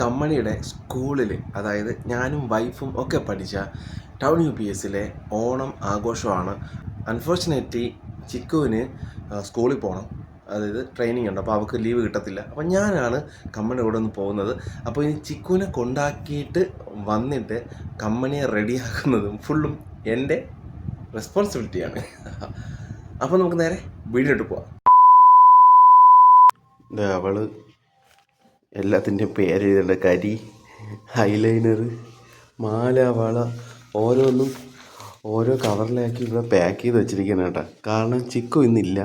കമ്മണിയുടെ സ്കൂളിൽ അതായത് ഞാനും വൈഫും ഒക്കെ പഠിച്ച ടൗൺ യു പി എസിലെ ഓണം ആഘോഷമാണ്. അൺഫോർച്ചുനേറ്റ്ലി ചിക്കുവിന് സ്കൂളിൽ പോകണം അതായത് ട്രെയിനിങ് ഉണ്ട്. അപ്പോൾ അവൾക്ക് ലീവ് കിട്ടത്തില്ല. അപ്പോൾ ഞാനാണ് കമ്മണി കൂടെ ഒന്ന് പോകുന്നത്. അപ്പോൾ ഇനി ചിക്കുവിനെ കൊണ്ടാക്കിയിട്ട് വന്നിട്ട് കമ്മണിയെ റെഡിയാക്കുന്നതും ഫുള്ളും എന്റെ റെസ്പോൺസിബിലിറ്റിയാണ് അപ്പോൾ നമുക്ക് നേരെ വീടിലോട്ട് പോവാം. അവൾ എല്ലാത്തിന്റെയും പേര് എഴുതേണ്ട കരി ഹൈലൈനർ മാല വള ഓരോന്നും ഓരോ കവറിലാക്കി ഇവിടെ പാക്ക് ചെയ്ത് വെച്ചിരിക്കണം കേട്ടോ. കാരണം ചിക്കു ഇന്നില്ല.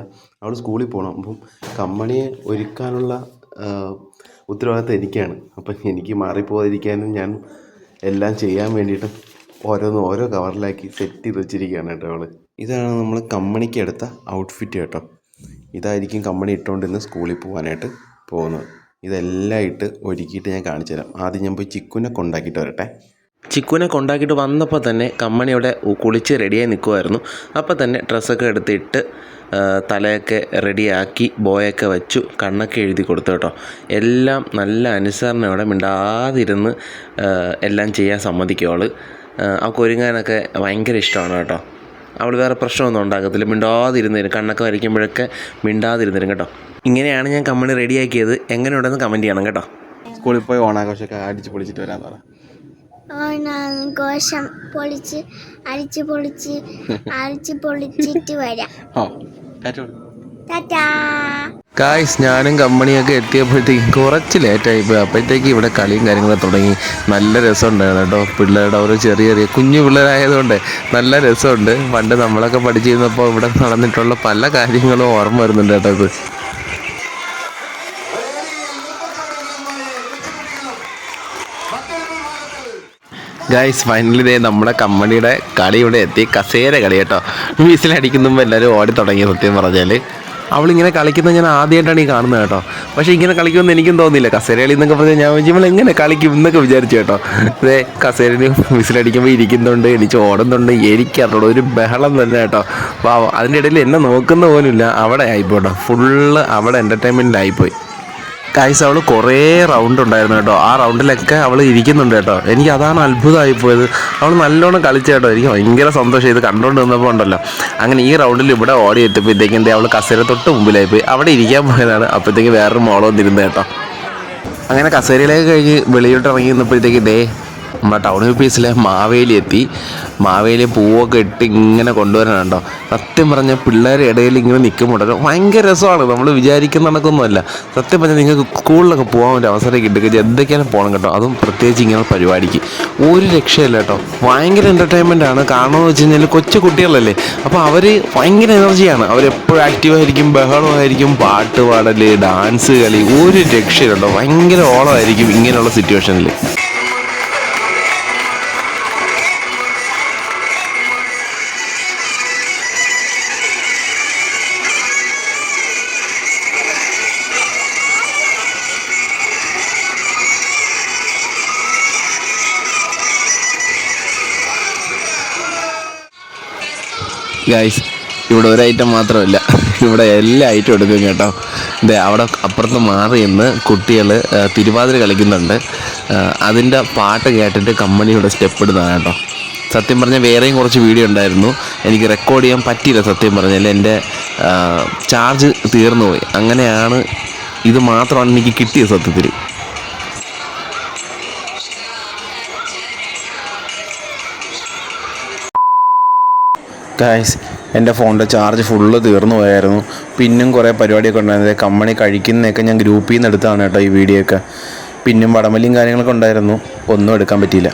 അവൾ സ്കൂളിൽ പോകണം അപ്പം കമ്മണിയെ ഒരുക്കാനുള്ള ഉത്തരവാദിത്തം എനിക്കാണ്. അപ്പം എനിക്ക് മാറിപ്പോകാതിരിക്കാനും ഞാൻ എല്ലാം ചെയ്യാൻ വേണ്ടിയിട്ട് ഓരോന്നും ഓരോ കവറിലാക്കി സെറ്റ് ചെയ്ത് വെച്ചിരിക്കുകയാണ് കേട്ടോ അവൾ ഇതാണ് നമ്മൾ കമ്മണിക്ക് എടുത്ത ഔട്ട്ഫിറ്റ് കേട്ടോ. ഇതായിരിക്കും കമ്പനി ഇട്ടുകൊണ്ടിരുന്ന് സ്കൂളിൽ പോകാനായിട്ട് പോകുന്നത്. ഇതെല്ലാം ഇട്ട് ഒരുക്കിയിട്ട് ഞാൻ കാണിച്ചു തരാം. ആദ്യം ഞാൻ പോയി ചിക്കുനെ കൊണ്ടാക്കിയിട്ട് വരട്ടെ. ചിക്കുനെ കൊണ്ടാക്കിയിട്ട് വന്നപ്പോൾ തന്നെ കമ്മണി അവിടെ കുളിച്ച് റെഡിയായി നിൽക്കുമായിരുന്നു അപ്പോൾ തന്നെ ഡ്രസ്സൊക്കെ എടുത്തിട്ട് തലയൊക്കെ റെഡിയാക്കി ബോയൊക്കെ വെച്ചു കണ്ണൊക്കെ എഴുതി കൊടുത്തു കേട്ടോ. എല്ലാം നല്ല അനുസരണയോടെ മിണ്ടാതിരുന്ന് എല്ലാം ചെയ്യാൻ സമ്മതിക്കും അവൾ അവൾക്ക് ഒരുങ്ങാനൊക്കെ ഭയങ്കര ഇഷ്ടമാണ് കേട്ടോ. അവൾ വേറെ പ്രശ്നമൊന്നും ഉണ്ടാക്കത്തില്ല. മിണ്ടാതിരുന്നേരും. കണ്ണൊക്കെ വരയ്ക്കുമ്പോഴൊക്കെ മിണ്ടാതിരുന്നേരും കേട്ടോ. ഇങ്ങനെയാണ് ഞാൻ കമ്മണി റെഡിയാക്കിയത്. എങ്ങനെയുണ്ടെന്ന് കമന്റ് ചെയ്യണം കേട്ടോ. സ്കൂളിൽ പോയി ഓണാഘോഷമൊക്കെ അടിച്ച് പൊളിച്ചിട്ട് വരാൻ പറ. ഓണാഘോഷം പൊളിച്ച് അടിച്ച് പൊളിച്ച് അടിച്ച് പൊളിച്ചിട്ട് വരാം. ടാറ്റാ. കായ്സ് ഞാനും കമ്പനിയൊക്കെ എത്തിയപ്പോഴത്തേക്കും കുറച്ച് ലേറ്റായി പോയി അപ്പോഴത്തേക്ക് ഇവിടെ കളിയും കാര്യങ്ങളൊക്കെ തുടങ്ങി. നല്ല രസമുണ്ടായിരുന്നു കേട്ടോ. പിള്ളേരുടെ ഓരോ ചെറിയ ചെറിയ കുഞ്ഞു പിള്ളേരായതുകൊണ്ട് നല്ല രസമുണ്ട്. പണ്ട് നമ്മളൊക്കെ പഠിച്ചിരുന്നപ്പോൾ ഇവിടെ നടന്നിട്ടുള്ള പല കാര്യങ്ങളും ഓർമ്മ വരുന്നുണ്ട് കേട്ടോ ഇത്. ഗൈസ് ഫൈനലി ഇതേ നമ്മുടെ കമ്പനിയുടെ കളി ഇവിടെ എത്തി. കസേര കളി കേട്ടോ. വീസിലടിക്കുമ്പോൾ എല്ലാവരും ഓടി തുടങ്ങി സത്യം പറഞ്ഞാൽ അവളിങ്ങനെ കളിക്കുന്നത് ഞാൻ ആദ്യമായിട്ടാണ് ഈ കാണുന്നത് കേട്ടോ. പക്ഷേ ഇങ്ങനെ കളിക്കുമെന്ന് എനിക്കും തോന്നിയില്ല. കസേരകളി എന്നൊക്കെ പറഞ്ഞാൽ ഞാൻ ഇവൾ എങ്ങനെ കളിക്കും എന്നൊക്കെ വിചാരിച്ചു കേട്ടോ. അതേ കസേരന് വിസിലടിക്കുമ്പോൾ ഇരിക്കുന്നുണ്ട് എനിക്ക് ഓടുന്നുണ്ട്. എനിക്കറിയുള്ളൂ ഒരു ബഹളം തന്നെ കേട്ടോ. അപ്പോൾ അതിന്റെ ഇടയിൽ എന്നെ നോക്കുന്ന പോലും ഇല്ല. അവിടെ ആയിപ്പോട്ടോ ഫുള്ള് അവിടെ എന്റർടൈൻമെന്റിലായിപ്പോയി കായ്സ് അവൾ കുറേ റൗണ്ട് ഉണ്ടായിരുന്നു കേട്ടോ. ആ റൗണ്ടിലൊക്കെ അവൾ ഇരിക്കുന്നുണ്ട് കേട്ടോ. എനിക്ക് അതാണ് അത്ഭുതമായി പോയത്. അവൾ നല്ലോണം കളിച്ചു കേട്ടോ. എനിക്ക് ഭയങ്കര സന്തോഷം. ഇത് കണ്ടുകൊണ്ട് നിന്നപ്പോൾ ഉണ്ടല്ലോ. അങ്ങനെ ഈ റൗണ്ടിൽ ഇവിടെ ഓടി എത്തിയപ്പോഴത്തേക്കും അവൾ കസേര തൊട്ട് മുമ്പിലായി പോയി. അവിടെ ഇരിക്കാൻ പോയതാണ്. അപ്പോഴത്തേക്ക് വേറൊരു മോൾ വന്നിരുന്നത് കേട്ടോ. അങ്ങനെ കസേരയിലേക്ക് കഴിഞ്ഞ് വെളിയിലോട്ട് ഇറങ്ങി നിന്നപ്പോഴത്തേക്ക് ദേ നമ്മുടെ ടൗൺ യു പി എസിലെ മാവേലി എത്തി മാവേലി പൂവൊക്കെ ഇട്ട് ഇങ്ങനെ കൊണ്ടുവരാനുണ്ടോ സത്യം പറഞ്ഞ പിള്ളേരെ ഇടയിൽ ഇങ്ങനെ നിൽക്കുമ്പോൾ ഭയങ്കര രസമാണ്. നമ്മൾ വിചാരിക്കുന്ന കണക്കൊന്നുമല്ല. സത്യം പറഞ്ഞാൽ നിങ്ങൾക്ക് സ്കൂളിലൊക്കെ പോകാൻ ഒരു അവസരം കിട്ടുക എന്തൊക്കെയാണ് പോകണം കേട്ടോ. അതും പ്രത്യേകിച്ച് ഇങ്ങനെ പരിപാടിക്ക്. ഒരു രക്ഷയില്ല കേട്ടോ. ഭയങ്കര എന്റർടൈൻമെന്റ് ആണ്. കാരണമെന്ന് വെച്ച് കഴിഞ്ഞാൽ കൊച്ചു കുട്ടികളല്ലേ. അപ്പോൾ അവർ ഭയങ്കര എനർജിയാണ് അവരെപ്പോഴും ആക്റ്റീവായിരിക്കും ബഹളമായിരിക്കും പാട്ട് പാടൽ ഡാൻസ് കളി. ഒരു രക്ഷയില്ല കേട്ടോ. ഭയങ്കര ഓളമായിരിക്കും ഇങ്ങനെയുള്ള സിറ്റുവേഷനിൽ ഗൈസ് ഇവിടെ ഒരു ഐറ്റം മാത്രമല്ല. ഇവിടെ എല്ലാ ഐറ്റം എടുക്കും കേട്ടോ. ഇതേ അവിടെ അപ്പുറത്ത് മാറി നിന്ന് കുട്ടികൾ തിരുവാതിര കളിക്കുന്നുണ്ട്. അതിന്റെ പാട്ട് കേട്ടിട്ട് കമ്പനിയുടെ സ്റ്റെപ്പ് ഇടുന്നതാണ് കേട്ടോ. സത്യം പറഞ്ഞാൽ വേറെയും കുറച്ച് വീഡിയോ ഉണ്ടായിരുന്നു. എനിക്ക് റെക്കോർഡ് ചെയ്യാൻ പറ്റിയില്ല സത്യം പറഞ്ഞാൽ എന്റെ ചാർജ് തീർന്നു പോയി അങ്ങനെയാണ് ഇത് മാത്രമാണ് എനിക്ക് കിട്ടിയത് സത്യത്തിൽ ഗായ്സ് എന്റെ ഫോണിന്റെ ചാർജ് ഫുള്ള് തീർന്നു പോയായിരുന്നു. പിന്നും കുറേ പരിപാടിയൊക്കെ ഉണ്ടായിരുന്നത് കമ്മണി കഴിക്കുന്നതൊക്കെ ഞാൻ ഗ്രൂപ്പിൽ നിന്ന് എടുത്താണ് കേട്ടോ ഈ വീഡിയോ ഒക്കെ. പിന്നും വടമല്ലിയും കാര്യങ്ങളൊക്കെ ഉണ്ടായിരുന്നു. ഒന്നും എടുക്കാൻ പറ്റിയില്ല.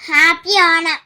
ഹാപ്പി ഓണം